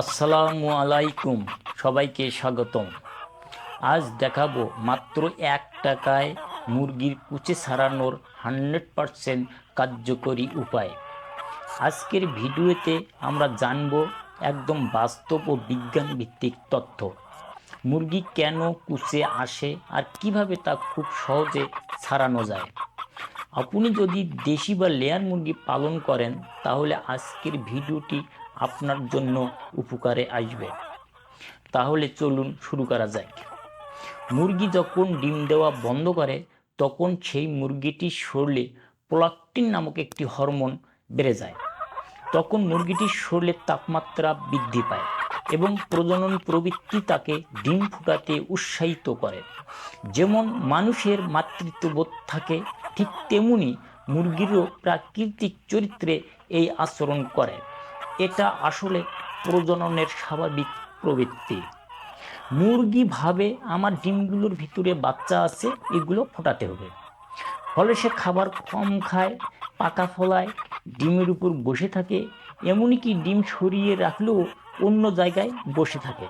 আসসালামু আলাইকুম, সবাইকে স্বাগতম। আজ দেখাবো মাত্র এক টাকায় মুরগির কুচে সারানোর হান্ড্রেড পারসেন্ট কার্যকরী উপায়। আজকের ভিডিওতে আমরা জানব একদম বাস্তব ও বিজ্ঞান ভিত্তিক তথ্য। মুরগি কেন কুচে আসে আর কীভাবে তা খুব সহজে ছাড়ানো যায়? আপনি যদি দেশি বা লেয়ার মুরগি পালন করেন, তাহলে আজকের ভিডিওটি আপনার জন্য উপকারে আসবে। তাহলে চলুন শুরু করা যাক। মুরগি যখন ডিম দেওয়া বন্ধ করে, তখন সেই মুরগিটির শরীরে প্রোলাক্টিন নামক একটি হরমোন বেড়ে যায়। তখন মুরগিটির শরীরের তাপমাত্রা বৃদ্ধি পায় এবং প্রজনন প্রবৃত্তি তাকে ডিম ফুটাতে উৎসাহিত করে। যেমন মানুষের মাতৃত্ববোধ থাকে ঠিক তেমনি মুরগিরও প্রাকৃতিক চরিত্রে এই আচরণ করে। এটা আসলে প্রজননের স্বাভাবিক প্রবৃত্তি। মুরগি ভাবে, আমার ডিমগুলোর ভিতরে বাচ্চা আছে, এগুলো ফোটাতে হবে। ফলে সে খাবার কম খায়, পাকা ফলায়, ডিমের উপর বসে থাকে, এমনকি ডিম সরিয়ে রাখলেও অন্য জায়গায় বসে থাকে।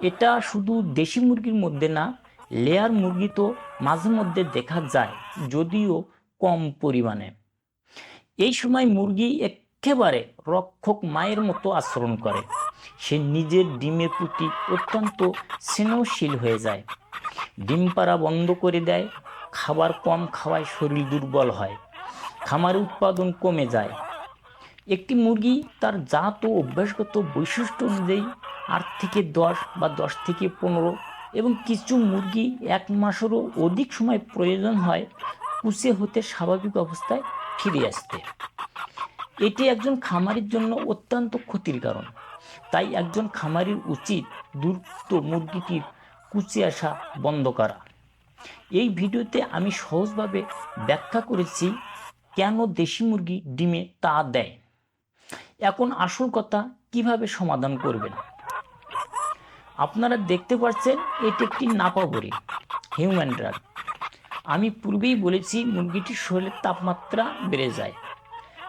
এটা শুধু দেশি মুরগির মধ্যে না লেয়ার মুরগি তো মাঝে মধ্যে দেখা যায়, যদিও কম পরিমাণে। এই সময় মুরগি একেবারে রক্ষক মায়ের মতো আচরণ করে। সে নিজের ডিমের প্রতি অত্যন্ত স্নেহশীল হয়ে যায়। ডিম পাড়া বন্ধ করে দেয়, খাবার কম খাওয়ায় শরীর দুর্বল হয়, খামার উৎপাদন কমে যায়। একটি মুরগি তার জাত ও অভ্যাসগত বৈশিষ্ট্য অনুযায়ী আট থেকে দশ বা দশ থেকে পনেরো এবং কিছু মুরগি এক মাসেরও অধিক সময় প্রয়োজন হয় কুচে হতে স্বাভাবিক অবস্থায় ফিরে আসতে। এটি একজন খামারির জন্য অত্যন্ত ক্ষতির কারণ। তাই একজন খামারির উচিত দ্রুত মুরগিটির কুচে আসা বন্ধ করা। এই ভিডিওতে আমি সহজভাবে ব্যাখ্যা করেছি কেন দেশি মুরগি ডিমে তা দেয়। এখন আসল কথা কীভাবে সমাধান করবেন? আপনারা দেখতে পাচ্ছেন এটি একটি নাপা নাপাবরি হিউম্যান ড্রাগ আমি পূর্বেই বলেছি, মুরগিটির শরীরের তাপমাত্রা বেড়ে যায়।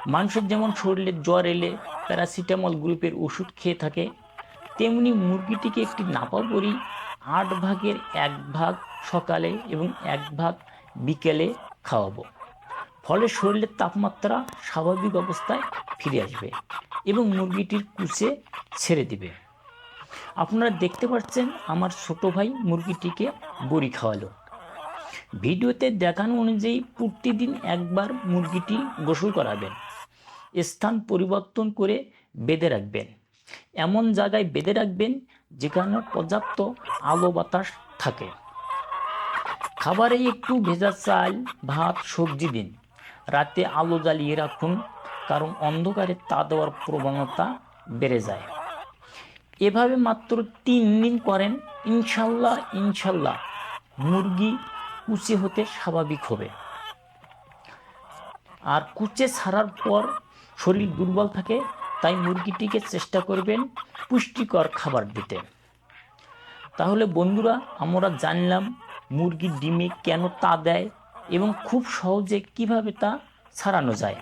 মানুষের যেমন শরীরে জ্বর এলে প্যারাসিটামল গ্রুপের ওষুধ খেয়ে থাকে, তেমনি মুরগিটিকে একটি নাপা নাপাবরি আট ভাগের এক ভাগ সকালে এবং এক ভাগ বিকেলে খাওয়াবো। ফলে শরীরের তাপমাত্রা স্বাভাবিক অবস্থায় ফিরে আসবে এবং মুরগিটির কুচে ছেড়ে দিবে। আপনারা দেখতে পাচ্ছেন আমার ছোট ভাই মুরগিটিকে বড়ি খাওয়ালো। ভিডিওতে দেখানো অনুযায়ী প্রতিদিন একবার মুরগিটি গোসল করাবেন, স্থান পরিবর্তন করে বেঁধে রাখবেন। এমন জায়গায় বেঁধে রাখবেন যেখানে পর্যাপ্ত আলো বাতাস থাকে। খাবারে একটু ভেজা চাল, ভাত, সবজি দিন। রাতে আলো জ্বালিয়ে রাখুন, কারণ অন্ধকারে তা দেওয়ার প্রবণতা বেড়ে যায়। এভাবে মাত্র তিন দিন করেন, ইনশাল্লাহ ইনশাল্লাহ মুরগি কুচে হতে স্বাভাবিক হবে। আর কুচে ছাড়ার পর শরীর দুর্বল থাকে, তাই মুরগিটিকে চেষ্টা করবেন পুষ্টিকর খাবার দিতে। তাহলে বন্ধুরা, আমরা জানলাম মুরগির ডিমে কেন তা দেয় এবং খুব সহজে কীভাবে তা ছাড়ানো যায়।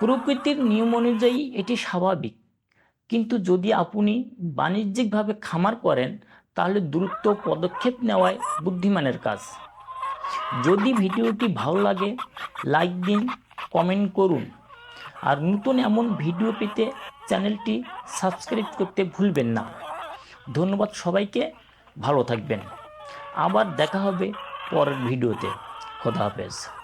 প্রকৃতির নিয়ম অনুযায়ী এটি স্বাভাবিক। কিন্তু যদি আপনি বাণিজ্যিকভাবে খামার করেন, তাহলে দ্রুত পদক্ষেপ নেওয়ায় বুদ্ধিমানের কাজ। যদি ভিডিওটি ভালো লাগে, লাইক দিন, কমেন্ট করুন। আর নতুন এমন ভিডিও পেতে চ্যানেলটি সাবস্ক্রাইব করতে ভুলবেন না। ধন্যবাদ সবাইকে, ভালো থাকবেন। আবার দেখা হবে পরের ভিডিওতে। খোদা হাফেজ।